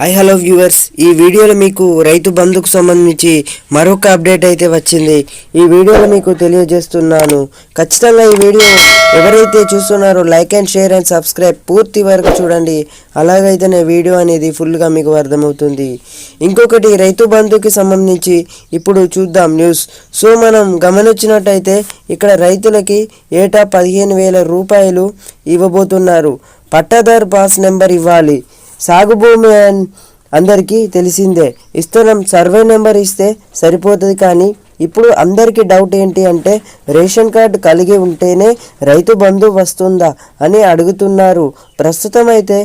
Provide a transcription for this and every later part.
High hello viewers ఈ వీడియోలో మీకు రైతు బంధుకు సంబంధించి మరొక అప్డేట్ అయితే వచ్చింది. ఈ వీడియోలో మీకు తెలియజేస్తున్నాను. ఖచ్చితంగా ఈ వీడియో ఎవరైతే చూస్తున్నారో like and share and subscribe పూర్తి వరకు చూడండి. అలాగైతేనే వీడియో అనేది ఫుల్గా మీకు అర్థమవుతుంది. ఇంకొకటి రైతు బంధుకి సంబంధించి ఇప్పుడు చూద్దాం న్యూస్ సో మనం గమనించినట్టయితే ఇక్కడ రైతులకి ఏటా పదిహేను వేల రూపాయలు ఇవ్వబోతున్నారు. పట్టాదారు పాస్ నెంబర్ ఇవ్వాలి. సాగు భూమి అందరికీ తెలిసిందే. ఇస్తున్నాం సర్వే నెంబర్ ఇస్తే సరిపోతుంది కానీ ఇప్పుడు అందరికీ డౌట్ ఏంటి అంటే రేషన్ కార్డు కలిగి ఉంటేనే రైతు బంధు వస్తుందా అని అడుగుతున్నారు. ప్రస్తుతం అయితే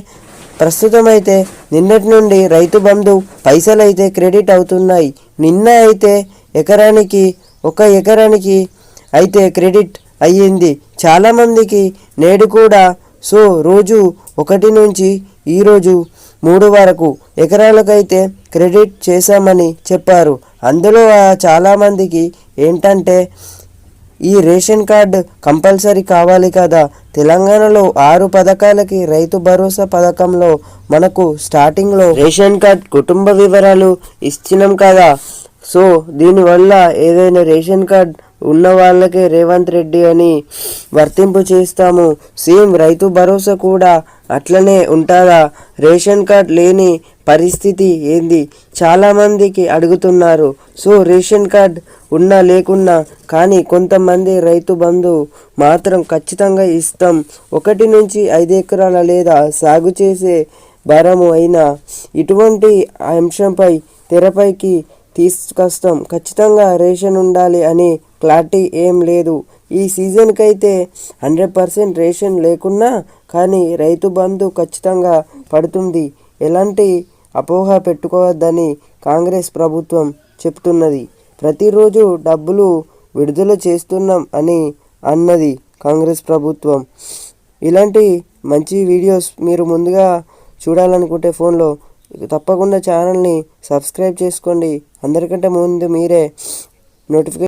ప్రస్తుతం అయితే నిన్నటి నుండి రైతు బంధు పైసలు అయితే క్రెడిట్ అవుతున్నాయి. నిన్న అయితే ఎకరానికి ఒక ఎకరానికి అయితే క్రెడిట్ అయ్యింది. చాలామందికి నేడు కూడా సో రోజు ఒకటి నుంచి ఈరోజు మూడు వరకు ఎకరాలకైతే క్రెడిట్ చేశామని చెప్పారు. అందులో చాలామందికి ఏంటంటే ఈ రేషన్ కార్డు కంపల్సరీ కావాలి కదా. తెలంగాణలో ఆరు పథకాలకి రైతు భరోసా పథకంలో మనకు స్టార్టింగ్లో రేషన్ కార్డ్ కుటుంబ వివరాలు ఇచ్చినాం కదా. సో దీనివల్ల ఏదైనా రేషన్ కార్డ్ ఉన్న వాళ్ళకే రేవంత్ రెడ్డి అని వర్తింపు చేస్తాము. సేమ్ రైతు భరోసా కూడా అట్లనే ఉంటుందా రేషన్ కార్డ్ లేని పరిస్థితి ఏంది? చాలామందికి అడుగుతున్నారు. సో రేషన్ కార్డ్ ఉన్నా లేకున్నా కానీ కొంతమంది రైతు బంధు మాత్రం ఖచ్చితంగా ఇస్తాం ఒకటి నుంచి ఐదు ఎకరాల లేదా సాగు చేసే భారము అయినా ఇటువంటి అంశంపై తెరపైకి తీసుకొస్తాం ఖచ్చితంగా రేషన్ ఉండాలి అని క్లారిటీ ఏం లేదు. ఈ సీజన్కి అయితే హండ్రెడ్ పర్సెంట్ రేషన్ లేకున్నా కానీ రైతు బంధు ఖచ్చితంగా పడుతుంది. ఎలాంటి అపోహ పెట్టుకోవద్దని కాంగ్రెస్ ప్రభుత్వం చెప్తున్నది. ప్రతిరోజు డబ్బులు విడుదల చేస్తున్నాం అని అన్నది కాంగ్రెస్ ప్రభుత్వం. ఇలాంటి మంచి వీడియోస్ మీరు ముందుగా చూడాలనుకుంటే ఫోన్లో తప్పకుండా ఛానల్ని సబ్స్క్రైబ్ చేసుకోండి. అందరికంటే ముందు మీరే నోటిఫికేషన్